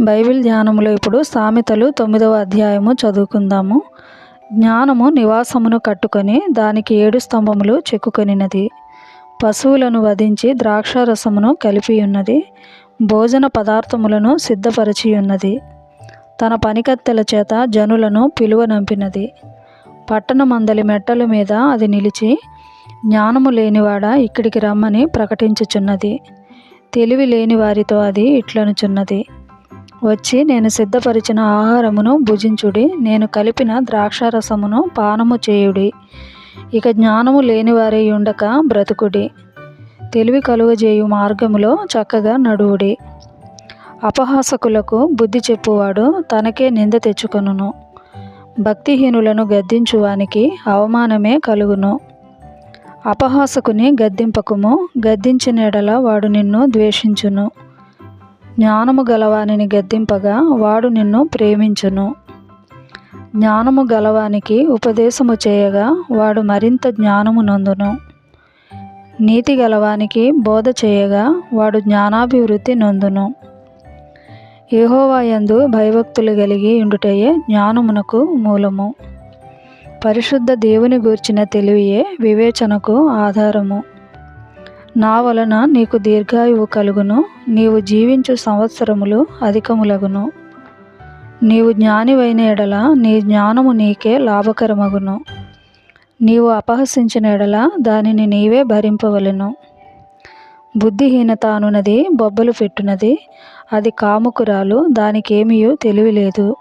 Bible ధ్యానములో ఇప్పుడు సామెతలు తొమ్మిదవ అధ్యాయము చదువుకుందాము. జ్ఞానము నివాసమును కట్టుకొని దానికి ఏడు స్తంభములు చెక్కుకొనినది. పశువులను వధించి ద్రాక్షారసమును కలిపి ఉన్నది భోజన పదార్థములను సిద్ధపరచి ఉన్నది తన పనికత్తెల చేత జనులను పిలువనంపినది పట్టణమందలి మెట్టల మీద అది నిలిచి జ్ఞానము లేనివాడ ఇక్కడికి రమ్మని ప్రకటించుచున్నది. తెలివి లేని వారితో అది ఇట్లనుచున్నది. వచ్చి నేను సిద్ధపరిచిన ఆహారమును భుజించుడి నేను కలిపిన ద్రాక్షారసమును పానము చేయుడి. ఇక జ్ఞానము లేనివారై ఉండక బ్రతుకుడి. తెలివి కలుగజేయు మార్గములో చక్కగా నడువుడి. అపహాసకులకు బుద్ధి చెప్పువాడు తనకే నింద తెచ్చుకొనును. భక్తిహీనులను గద్దించువానికి అవమానమే కలుగును. అపహాసకుని గద్దింపకుము గద్దించిన ఎడల వాడు నిన్ను ద్వేషించును. జ్ఞానము గలవానిని గద్దింపగా వాడు నిన్ను ప్రేమించును. జ్ఞానము గలవానికి ఉపదేశము చేయగా వాడు మరింత జ్ఞానము నొందును. నీతి గలవానికి బోధ చేయగా వాడు జ్ఞానాభివృద్ధి నొందును. ఏహోవాయందు భయభక్తులు కలిగి ఉండుటయే జ్ఞానమునకు మూలము. పరిశుద్ధ దేవుని గూర్చిన తెలివియే వివేచనకు ఆధారము. నా వలన నీకు దీర్ఘాయువు కలుగును నీవు జీవించు సంవత్సరములు అధికములగును. నీవు జ్ఞానివైన ఎడల నీ జ్ఞానము నీకే లాభకరమగును. నీవు అపహసించిన ఎడల దానిని నీవే భరింపవలెను. బుద్ధిహీనత అనున్నది బొబ్బలు పెట్టునది అది కాముకురాలు దానికేమీయూ తెలివిలేదు.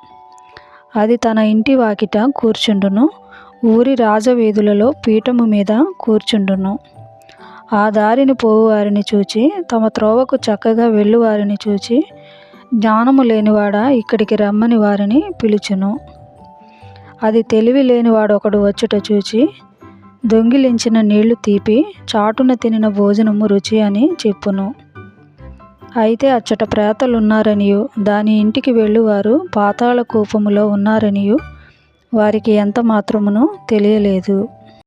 అది తన ఇంటి వాకిట కూర్చుండును ఊరి రాజవీధులలో పీఠము మీద కూర్చుండును. ఆ దారిని పోవువారిని చూచి తమ త్రోవకు చక్కగా వెళ్ళువారిని చూచి జ్ఞానము లేనివాడా ఇక్కడికి రమ్మని వారిని పిలుచును. అది తెలివి లేనివాడు ఒకడు వచ్చుట చూచి దొంగిలించిన నీళ్ళు తీపి చాటున తినిన భోజనము రుచి అని చెప్పును. అయితే అచ్చట ప్రేతలున్నారనియు దాని ఇంటికి వెళ్ళువారు పాతాళ కూపములో ఉన్నారనియు వారికి ఎంత మాత్రమును తెలియలేదు.